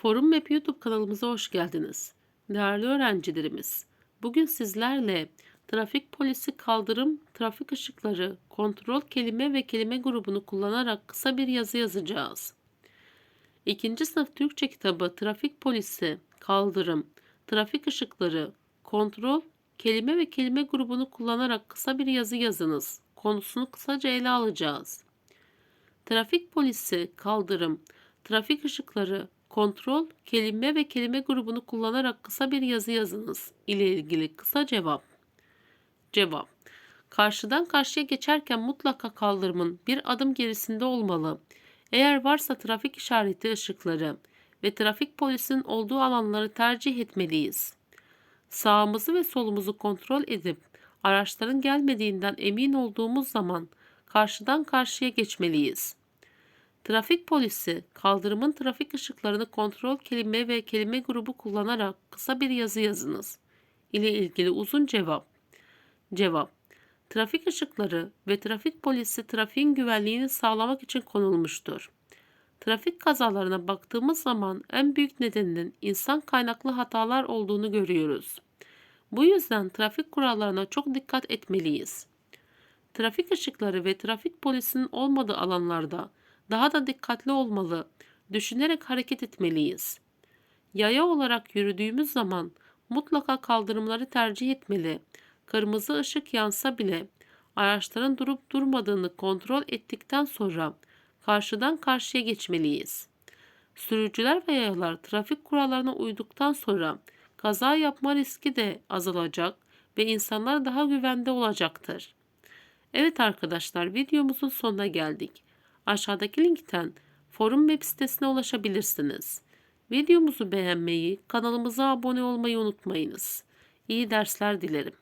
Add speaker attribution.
Speaker 1: Forum Map YouTube kanalımıza hoş geldiniz. Değerli öğrencilerimiz, bugün sizlerle trafik polisi kaldırım, trafik ışıkları, kontrol kelime ve kelime grubunu kullanarak kısa bir yazı yazacağız. İkinci sınıf Türkçe kitabı Trafik Polisi, Kaldırım, Trafik ışıkları, Kontrol, kelime ve kelime grubunu kullanarak kısa bir yazı yazınız. Konusunu kısaca ele alacağız. Trafik polisi, kaldırım, trafik ışıkları, kontrol, kelime ve kelime grubunu kullanarak kısa bir yazı yazınız ile ilgili kısa cevap. Cevap. Karşıdan karşıya geçerken mutlaka kaldırımın bir adım gerisinde olmalı. Eğer varsa trafik işareti ışıkları ve trafik polisinin olduğu alanları tercih etmeliyiz. Sağımızı ve solumuzu kontrol edip araçların gelmediğinden emin olduğumuz zaman karşıdan karşıya geçmeliyiz. Trafik polisi kaldırımın trafik ışıklarını kontrol kelime ve kelime grubu kullanarak kısa bir yazı yazınız. ile ilgili uzun cevap. Cevap. Trafik ışıkları ve trafik polisi trafiğin güvenliğini sağlamak için konulmuştur. Trafik kazalarına baktığımız zaman en büyük nedeninin insan kaynaklı hatalar olduğunu görüyoruz. Bu yüzden trafik kurallarına çok dikkat etmeliyiz. Trafik ışıkları ve trafik polisinin olmadığı alanlarda daha da dikkatli olmalı, düşünerek hareket etmeliyiz. Yaya olarak yürüdüğümüz zaman mutlaka kaldırımları tercih etmeli. Kırmızı ışık yansa bile araçların durup durmadığını kontrol ettikten sonra karşıdan karşıya geçmeliyiz. Sürücüler ve yayalar trafik kurallarına uyduktan sonra kaza yapma riski de azalacak ve insanlar daha güvende olacaktır. Evet arkadaşlar videomuzun sonuna geldik. Aşağıdaki linkten forum web sitesine ulaşabilirsiniz. Videomuzu beğenmeyi, kanalımıza abone olmayı unutmayınız. İyi dersler dilerim.